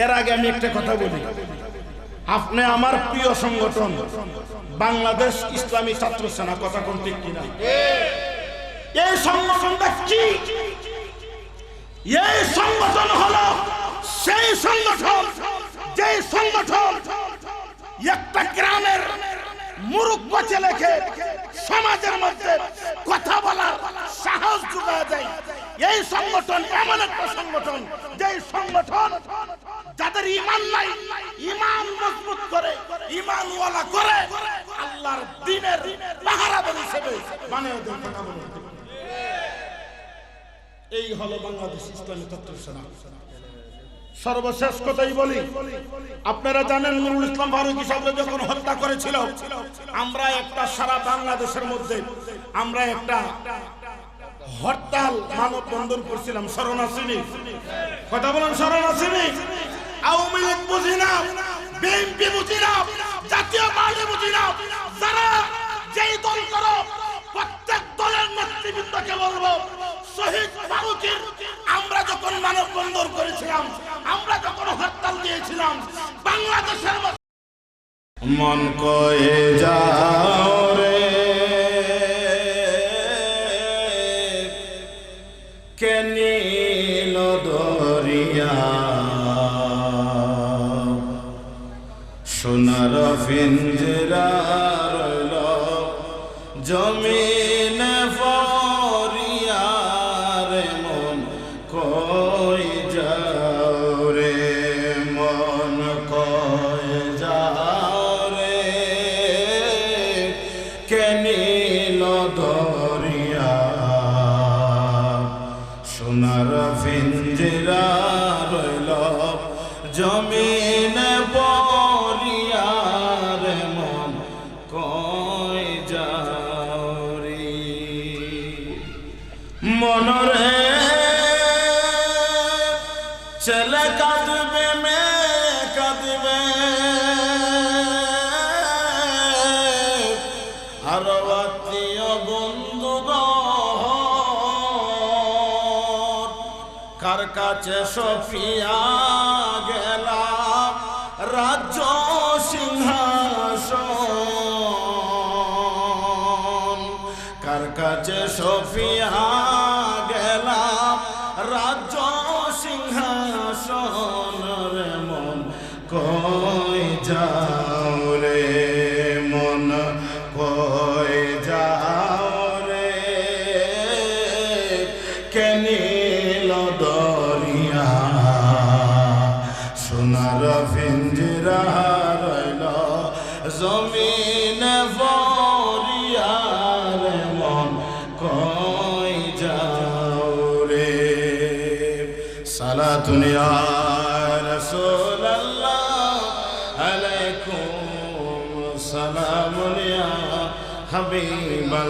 এর আগে আমি একটা কথা বলি। আপনি আমার প্রিয় সংগঠন, বাংলাদেশ ইসলামী ছাত্র সেনা, কথা কোন ঠিক কিনা? এই সংগঠনটা কি এই সংগঠন হলো সেই সংগঠন যে সংগঠন একটা গ্রামের মুরুব্ব ছেলেকে সমাজের মধ্যে কথা বলার সাহস যোগায় দেয়। এই সংগঠন এমন একটা সংগঠন যে সংগঠন যাদের ইমান নাই, ইমান মজবুত করে, ইমানওয়ালা করে, আল্লাহর দিনের পাহারাদার হিসেবে মানে এই হলো বাংলাদেশ ইসলামী তত্ত্ব সেনা। সর্বশেষ কথাই বলি, আপনারা জানেন নুরুল ইসলাম ফারুকি সাহেব যখন হত্যা করেছিল, আমরা একটা সারা বাংলাদেশের মধ্যে, আমরা একটা হরতাল মানব বন্ধন করছিলাম শরণাশ্রী কথা বলেন শরণাশ্রী আওয়ামী লীগ বুঝি না, বিএনপি বুঝি না, জাতীয় পার্টি বুঝি না। যারা যেই দল করো, প্রত্যেক দলের নেতৃবৃন্দকে বলব, শহীদ ফারুকের, আমরা যখন মানব বন্ধন করেছিলাম, আমরা যখন হরতাল দিয়েছিলাম, বাংলাদেশের মন কয়ে যাও في النار কাছে সফিয়া গেলা রাজ্য সিংহাসন। কার কাছে সফিয়া গেলা রাজ্য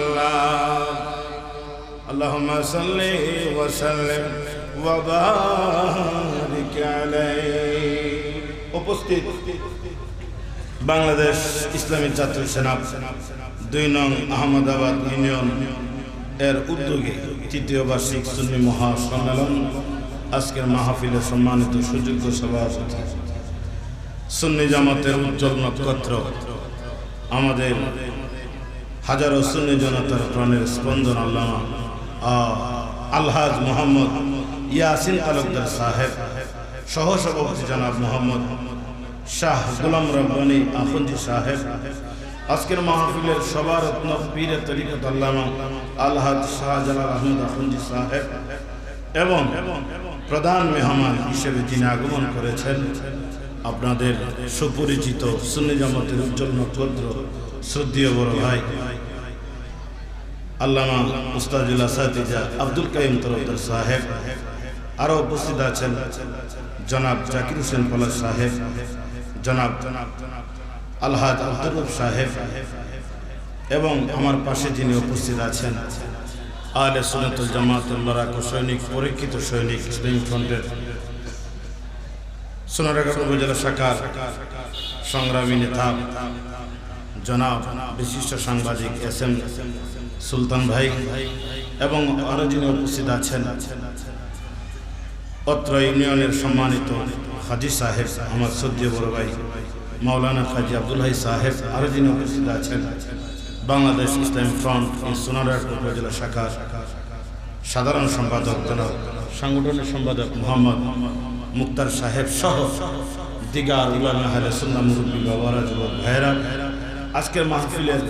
হাবিবাল্লাহ اللهم صل وسلم وبارك عليه উপস্থিত বাংলাদেশ ইসলামী ছাত্র সেনা দুই নং আহমদাবাদ ইউনিয়ন এর উদ্যোগে তৃতীয় বার্ষিক সুন্নি মহাসম্মেলন আজকের মাহফিলে সম্মানিত সুযোগ্য সভাপতি সুন্নি জামাতের উজ্জ্বল নক্ষত্র আমাদের হাজারো সুন্নি জনতার প্রাণের স্পন্দন আল্লামা। আলহাজ মোহাম্মদ ইয়াসিন তালুকদার সাহেব সহ সভাপতি জনাব মোহাম্মদ শাহ গুলাম রব্বানি আফন্দি সাহেব, আজকের মাহফিলের সবারত্ন পীরে তরিকত আল্লামা আলহাজ শাহজালাল আহমদ আফন্দি সাহেব এবং প্রধান মেহমান হিসেবে যিনি আগমন করেছেন, আপনাদের সুপরিচিত সুন্নি জামাতের উজ্জ্বল নক্ষত্র শ্রদ্ধীয় বড় ভাই, আল্লামা উস্তাজুল্লাহ সাদিজা আব্দুল কাইম তরফদার সাহেব আরও উপস্থিত আছেন জনাব জাকির হোসেন পলাশ সাহেব, জনাব আলহাজ আব্দুল সাহেব এবং আমার পাশে যিনি উপস্থিত আছেন আলে সুনতুল জামাতুল সৈনিক, পরীক্ষিত সৈনিক ইসলামী ফ্রন্টের সোনারগাঁ উপজেলা শাখার সংগ্রামী নেতা জনাব বিশিষ্ট সাংবাদিক এস এম সুলতান ভাই এবং আরও যিনি উপস্থিত আছেন, অত্র ইউনিয়নের সম্মানিত হাজি সাহেব আমার সদ্য বড় ভাই মাওলানা কাজী আব্দুল হাই সাহেব আরও যিনি উপস্থিত আছেন, বাংলাদেশ ইসলামী ফ্রন্ট সোনারহাট উপজেলা শাখার সাধারণ সম্পাদক জনাব সাংগঠনিক সম্পাদক মোহাম্মদ মুক্তার সাহেব সহ দিগার উলামা হালে সুন্না মুরব্বী বাবারা, যুবক ভাইরা আজকের মাহফিলের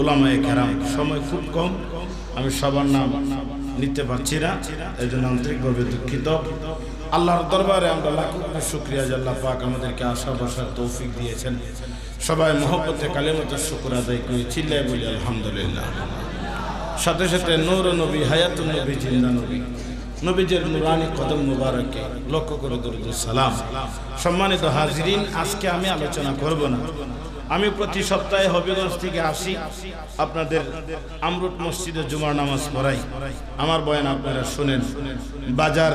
উলামায়ে কেরাম, সময় খুব কম। আমি সবার নাম নিতে পারছি না, এই জন্য আন্তরিকভাবে দুঃখিত। আল্লাহর দরবারে আমরা লাখ শুক্রিয়া জাল্লাহ পাক আমাদেরকে আশা বসার তৌফিক দিয়েছেন। সবাই মহব্বতে কালেমতের শুক্র আদায় করি চিল্লাই বলি আলহামদুলিল্লাহ। সাথে সাথে নূর নবী হায়াতুল নবী, জিন্দা নবী নবীজের নুরানি কদম মুবারকে লক্ষ্য করে দরুদ সালাম। সম্মানিত হাজরিন, আজকে আমি আলোচনা করব না। আমি প্রতি সপ্তাহে হবিগঞ্জ থেকে আসি। আপনাদের আমরুট মসজিদে জুমার নামাজ পড়াই। আমার বয়ান আপনারা শুনেন। বাজার,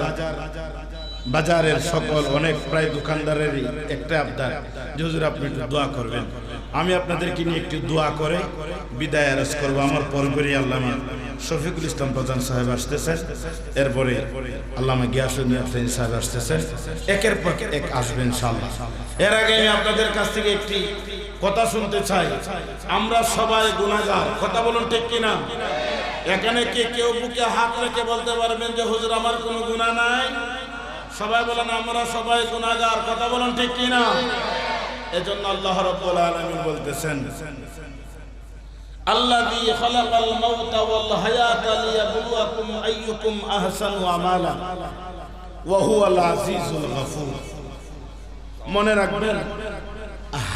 বাজারের সকল অনেক প্রায় দোকানদারেরই একটা আবদার। যে হুজুর আপনি একটু দোয়া করবেন। আমি আপনাদেরকে নিয়ে একটু দোয়া করে বিদায় আরজ করব। আমার পরপরই আল্লামা শফিকুল ইসলাম প্রধান সাহেব আসতেছেন। এরপরে আল্লামা গিয়াসুদ্দিন সাহেব আসতেছেন। একের পর এক আসবেন ইনশাআল্লাহ। এর আগে আমি আপনাদের কাছ থেকে একটি কথা শুনতে চাই। আমরা সবাই গুণাগার কথা বলুন ঠিক কিনা? এখানে কে কেউ বুকে হাত রেখে বলতে পারবেন যে, হুজুর, আমার কোনো গুণা নাই সবাই বলেন, আমরা সবাই গুণাগার কথা বলেন ঠিক কি না এজন্য আল্লাহ রাব্বুল আলামিন বলতেছেন, আল্লাযী খালাকাল মাউতা ওয়াল হায়াতা লিয়াবলুয়াকুম আইয়ুকুম আহসানু আমালা, ওয়া হুয়াল মনে রাখবেন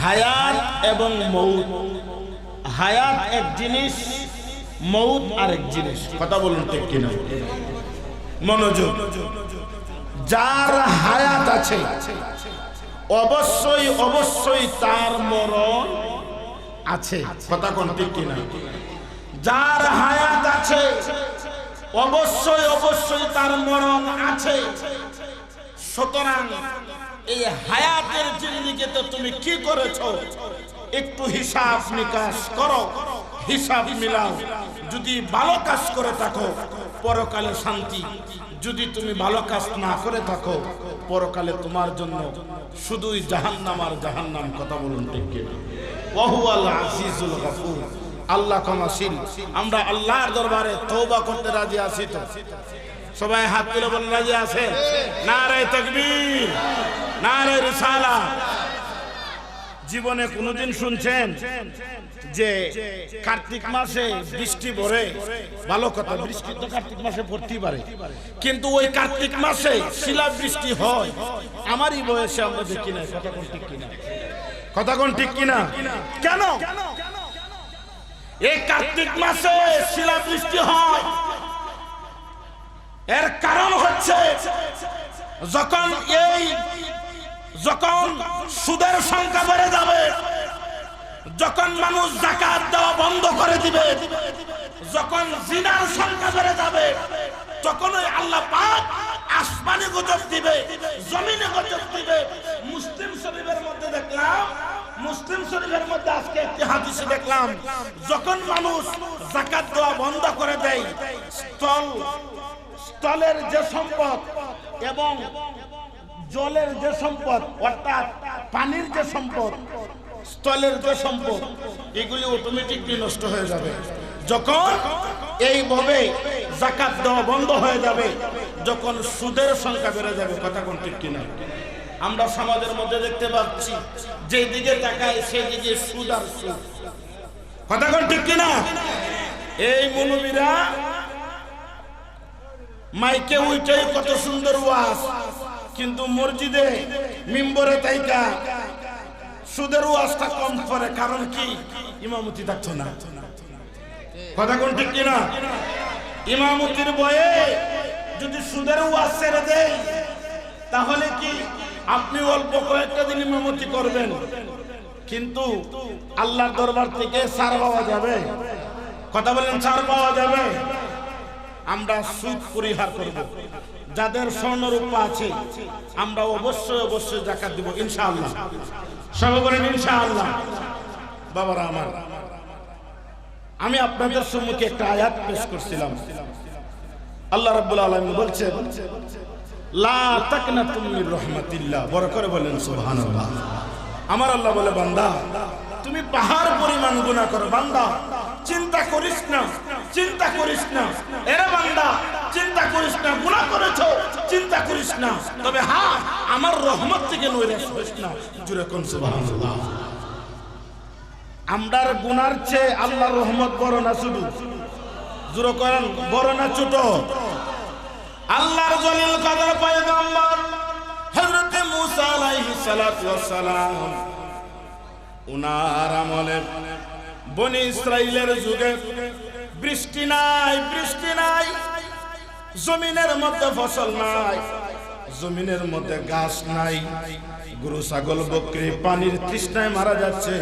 হায়াত এবং মৌত। হায়াত এক জিনিস, মৌত আরেক জিনিস। কথা বলুন ঠিক কিনা? মনোযোগ। যার হায়াত আছে, অবশ্যই অবশ্যই তার মরণ আছে। কথা কোন ঠিক কিনা? যার হায়াত আছে, অবশ্যই অবশ্যই তার মরণ আছে। সুতরাং এই হায়াতের জিন্দিকে তো তুমি কি করেছ? একটু হিসাব নিকাশ করো, হিসাব মিলাও। যদি ভালো কাজ করে থাকো, পরকালে শান্তি। যদি তুমি ভালো কাজ না করে থাকো, পরকালে তোমার জন্য শুধুই জাহান্নাম আর জাহান্নাম, কথা বলুন ঠিক কিনা? ওহু আল্লাহ আজিজুল গফুর। আল্লাহ ক্ষমাশীল। আমরা আল্লাহর দরবারে তওবা করতে রাজি আছি তো? সবাই হাত তুলে বলে রাজি আছে নারে তকবীর নারে রিসালা জীবনে কোনোদিন শুনছেন যে কার্তিক মাসে বৃষ্টি ভরে ভালো কথা, বৃষ্টি তো কার্তিক মাসে পড়তেই পারে। কিন্তু ওই কার্তিক মাসে শিলা বৃষ্টি হয়। আমারই বয়সে আমরা দেখি না কথা কোন ঠিক কিনা? কথা কোন ঠিক কিনা? কেন? এই কার্তিক মাসে শিলা বৃষ্টি হয়। এর কারণ হচ্ছে যখন এই, যখন সুদের সংখ্যা বেড়ে যাবে, যখন মানুষ জাকাত দেওয়া বন্ধ করে দিবে, যখন জিনার সংখ্যা বেড়ে যাবে তখন আল্লাহ পাক আসমানে গজব দিবে, জমিনে গজব দিবে, মুসলিম শরীফের মধ্যে দেখলাম, মুসলিম শরীফের মধ্যে আজকে একটি হাদিসে দেখলাম, যখন মানুষ জাকাত দেওয়া বন্ধ করে দেয়, স্থল স্থলের যে সম্পদ এবং জলের যে সম্পদ, অর্থাৎ পানির যে সম্পদ, স্থলের যে সম্পদ, এগুলি অটোমেটিকলি নষ্ট হয়ে যাবে। যখন এইভাবে জাকাত দেওয়া বন্ধ হয়ে যাবে, যখন সুদের সংখ্যা বেড়ে যাবে, কথা কোন ঠিক কিনা? আমরা সমাজের মধ্যে দেখতে পাচ্ছি যে যেদিকে তাকায় সেদিকে সুদ আর সুদ। কথা কোন ঠিক কিনা? এই মনুবীরা মাইকে উইটাই কত সুন্দর ওয়াজ। কিন্তু মসজিদে মিম্বরে তাইকা সুদের ওয়াজটা কম করে, কারণ কি? ইমামতি থাকতো না। কথা কোন ঠিক কিনা? ইমামতির বয়ে যদি সুদের ওয়াজ ছেড়ে দেয়, তাহলে কি আপনি অল্প কয়েকটা দিন ইমামতি করবেন? কিন্তু আল্লাহর দরবার থেকে সার পাওয়া যাবে। কথা বলেন সার পাওয়া যাবে। আমরা সুদ পরিহার করব। যাদের স্বর্ণরূপা আছে, আমরা অবশ্যই অবশ্যই জাকাত দিব, ইনশাআল্লাহ। সবাই ইনশাআল্লাহ। বাবারা আমার, আমি আপনাদের সম্মুখে একটা আয়াত পেশ করছিলাম। আল্লাহ রাব্বুল আলামিন বলছেন, লা তাকনা তুমি রহমাতিল্লাহ। বড় করে বলেন, সুবহানাল্লাহ। আমার আল্লাহ বলে, বান্দা, তুমি পাহাড় পরিমাণ গুনাহ করো। বান্দা, চিন্তা করিস না। চিন্তা করিস না। এরে বান্দা, চিন্তা করিস না। গুনাহ করেছ, চিন্তা করিস না। তবে হ্যাঁ আমার রহমত থেকে নৈরাশ হইস না জুড়ে কোন সুবহানাল্লাহ। আমরার গুনার চেয়ে আল্লাহর রহমত বড় না শুধু? জুড়ে করেন, বড় না ছোট? আল্লাহর জলিল কাদের পয়গম্বর? হযরত মুসা আলাইহিস সালাতু ওয়াস সালাম উনার আমলে বনি ইসরাইলের যুগে বৃষ্টি নাই বৃষ্টি নাই। জমিনের মধ্যে ফসল নাই, জমিনের মধ্যে গাছ নাই। গরু, ছাগল, বকরি পানির তৃষ্ণায় মারা যাচ্ছে।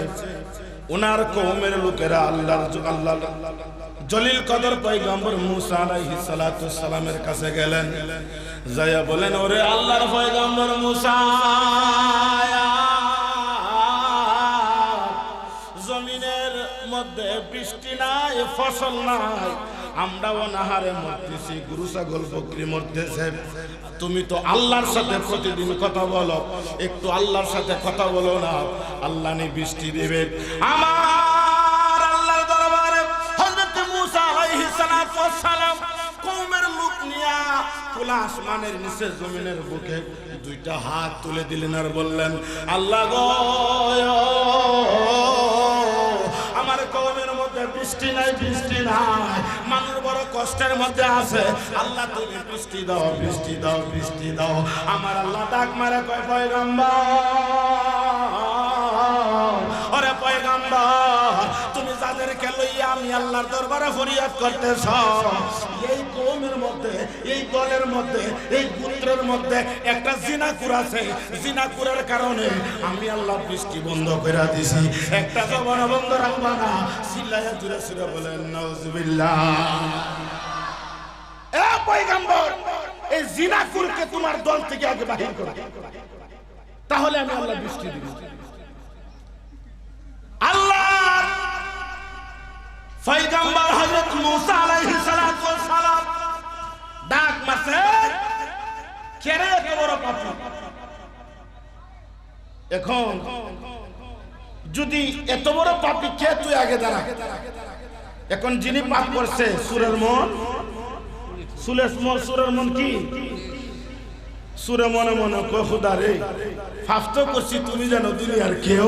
ওনার কৌমের লোকেরা আল্লাহ আল্লাহ জলিল কদর পয়গম্বর মুসা আলাইহিস সালাতু সালামের কাছে গেলেন। যাইয়া বলেন, ওরে আল্লাহর পয়গম্বর মুসা মধ্যে বৃষ্টি নাই, ফসল নাই। আমরা অনাহারে মরতেছি গরু ছাগল বকরি মরতেছে। তুমি তো আল্লাহর সাথে প্রতিদিন কথা বলো, একটু আল্লাহর সাথে কথা বলো না। আল্লাহ নি বৃষ্টি দেবে। আমার আল্লাহর দরবারে হযরত মূসা আলাইহিস সালাম কওমের লোক নিয়া খোলা আসমানের নিচে জমিনের বুকে দুইটা হাত তুলে দিলেন আর বললেন, আল্লাহ গো মধ্যে বৃষ্টি নাই বৃষ্টি নাই। মানুষ বড় কষ্টের মধ্যে আছে। আল্লাহ, তুমি বৃষ্টি দাও বৃষ্টি দাও বৃষ্টি দাও। আমার আল্লাহ ডাক মারে, কয় পয়গাম্বা ওরে পয়গম্বর তুমি যাদেরকে লইয়া আমি আল্লাহর দরবারে ফরিয়াদ করতেছ এই কৌমের মধ্যে, এই দলের মধ্যে, এই পুত্রের মধ্যে একটা জিনাকুর আছে। জিনাকুরের কারণে আমি আল্লাহ বৃষ্টি বন্ধ করে দিছি। একটা জবান বন্ধ রাখবা না সিল্লাইয়া জুড়ে সুরে বলেন, নাউজুবিল্লাহ। এ পয়গম্বর, এই জিনাকুরকে তোমার দল থেকে আগে বাহির করো। তাহলে আমি আল্লাহ বৃষ্টি দিব আল্লাহ মুসা এখন যদি এত বড় পাপী কে তুই আগে দাঁড়া? এখন যিনি পাপ করছে, সুরের মন সুলেশ মন, সুরের মন কি? সুরে মনে মনে কয় খুদা রে ফাফ তো করছি, তুমি জানো দুনিয়ার কেউ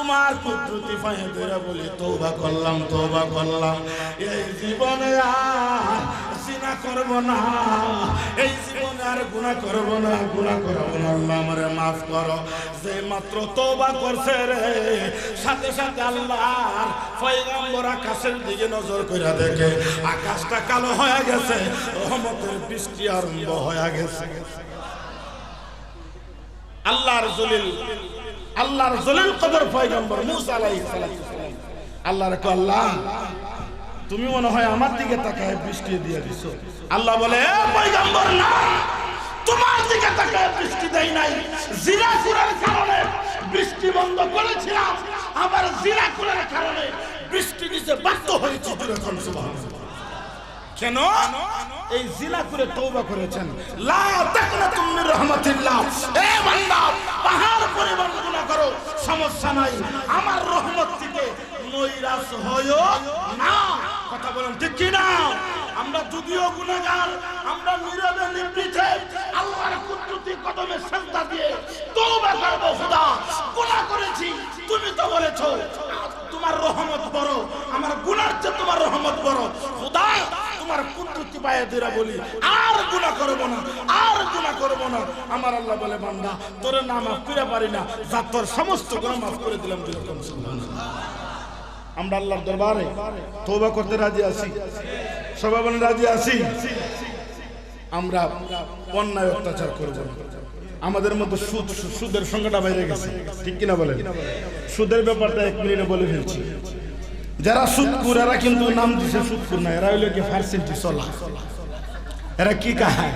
তোমার কুদরতি পায়ে ধরে বলি, তওবা করলাম তওবা করলাম। এই জীবনে আর জিনা করব না, এই জীবনে আর গুনাহ করব না, গুনাহ করব না, আল্লাহ আমারে মাফ করো। যে মাত্র তওবা করছে রে, সাথে সাথে আল্লাহ পয়গম্বর আকাশের দিকে নজর কইরা দেখে, আকাশটা কালো হয়ে গেছে, রহমতের বৃষ্টি আরম্ভ হয়ে গেছে। আল্লাহর জলিল আল্লাহর জলিল কদর পয়গম্বর মুসা আলাইহিস সালাম। আল্লাহর কো আল্লাহ, তুমি মনে হয় আমার দিকে তাকায় বৃষ্টি দিয়ে দিছো। আল্লাহ বলে পয়গম্বর, না, তোমার দিকে তাকায় বৃষ্টি দেই নাই। জিরা কুরের কারণে বৃষ্টি বন্ধ করেছিলাম, আবার জিরা কুরের কারণে বৃষ্টি দিতে বাধ্য হয়েছে। কেন? এই জিনা করে তওবা করেছেন। লা তাকনা তুমি রহমাতিল্লাহ। এ বান্দা, পাহাড় পরিমাণ গুনাহ করো, সমস্যা নাই। আমার রহমত থেকে নৈরাশ হয়ো না। কথা বলেন ঠিক কি না আমরা যদিও গুনাহগার, আমরা নীরবে নিবৃতে, আল্লাহর কুদরতি কদমে সেজদা দিয়ে তওবা করব, খোদা। গুনাহ করেছি, তুমি তো বলেছ তোমার রহমত বড়, আমার গুনার চেয়ে তোমার রহমত বড়। খোদা, তোমার বলি বলে সমস্ত করে আমরা দরবারে তৌবা করতে রাজি আছি। সবাই বলেন, রাজি আছি? আমরা অন্যায় অত্যাচার করব আমাদের মধ্যে সুদ, সুদের সংখ্যাটা বাইরে গেছে। ঠিক কিনা বলেন? সুদের ব্যাপারটা এক মিনিটে বলে ফেলছি। যারা সুদকুর এরা কিন্তু নাম দিছে সুদকুর না, এরা হইল কি ফার্সেন্টি চলা এরা কি কাহায়?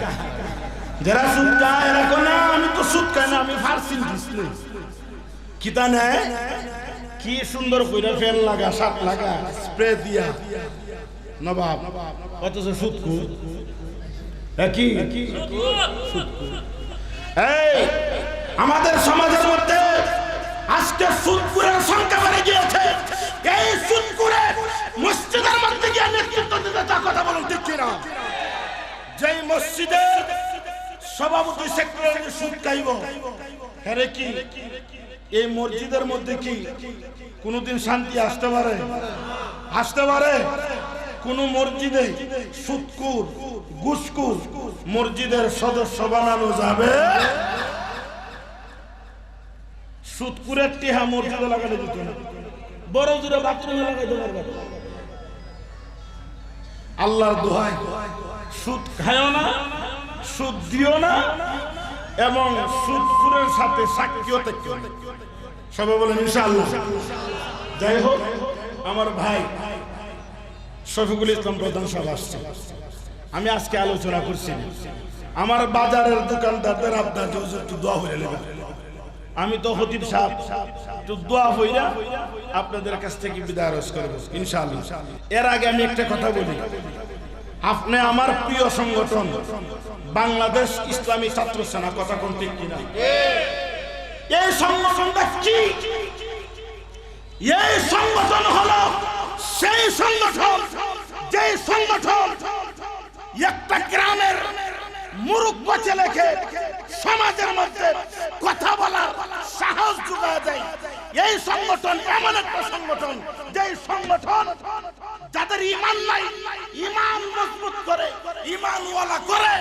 যারা সুদ খায়, এরা কো না, আমি তো সুদ খাই না, আমি ফার্সেন্টিস নেই। কিতা নেয় কি সুন্দর কইরা ফেল লাগা সাত লাগা, স্প্রে দিয়া। নবাব, অথচ সুদকুর কি? এই, আমাদের সমাজের মধ্যে আজকে সুদপুরের সংখ্যা বেড়ে গিয়েছে। এই সুদপুরে মসজিদের মধ্যে গিয়ে নেতৃত্ব দিতে তা কথা বলুন, ঠিক কিনা? যেই মসজিদের সভাপতি সেক্রেটারি সুদ খাইব হ্যাঁ কি? এই মসজিদের মধ্যে কি কোনোদিন শান্তি আসতে পারে? আসতে পারে? কোন মসজিদে সুৎকুর গুসকুর মসজিদের সদস্য বানানো যাবে? সুৎকুরের টিহা মসজিদে লাগানো যেত না। বড় জোরে বাথরুমে লাগাইতে পারবে না। আল্লাহর দোহাই সুদ খায়ও না সুদ দিও না, এবং সুদপুরের সাথে সাক্ষীও থেকেও। সবাই বলেন, ইনশাআল্লাহ। যাই হোক, আমার ভাই শফিকুল ইসলাম প্রধান সাহেব আসছে। আমি আজকে আলোচনা করছি আমার বাজারের দোকানদারদের আপনার দোয়া হয়ে নেবেন। আমি তো হতিব সাহেব। একটু হইরা আপনাদের কাছ থেকে বিদায় রস করব, ইনশাআল্লাহ। এর আগে আমি একটা কথা বলি। আপনি আমার প্রিয় সংগঠন, বাংলাদেশ ইসলামী ছাত্র সেনা, কথা কোন কিনা? এই সংগঠনটা কি এই সংগঠন হলো সেই সংগঠন যে সংগঠন একটা গ্রামের মুরুব্ব ছেলেকে সমাজের মধ্যে কথা বলার সাহস যোগায় দেয়। এই সংগঠন এমন একটা সংগঠন যে সংগঠন যাদের ইমান নাই, ইমান মজবুত করে, ইমানওয়ালা করে,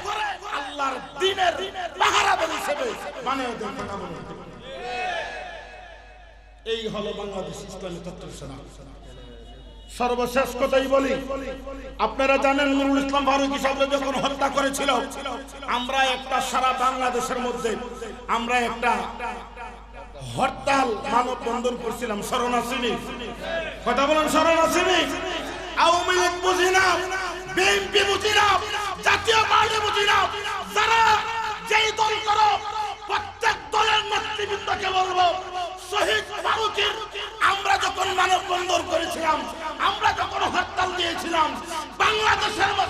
আল্লাহর দিনের পাহারাদার হিসেবে মানে কথা বলুন এই হলো বাংলাদেশ ইসলামী তত্ত্ব সেনা। সর্বশেষ কথাই বলি, আপনারা জানেন নুরুল ইসলাম ফারুকি সাহেব যখন হত্যা করেছিল, আমরা একটা সারা বাংলাদেশের মধ্যে, আমরা একটা হরতাল মানব বন্ধন করছিলাম, শরণাসিনী। কথা বলেন, শরণাসিনী? আওয়ামী লীগ বুঝি না, বিএনপি বুঝি না, জাতীয় পার্টি বুঝি না, যারা যেই দল করো, প্রত্যেক দলের নেতৃবৃন্দকে বলব আমরা যখন মানববন্ধন করেছিলাম আমরা যখন হরতাল দিয়েছিলাম বাংলাদেশের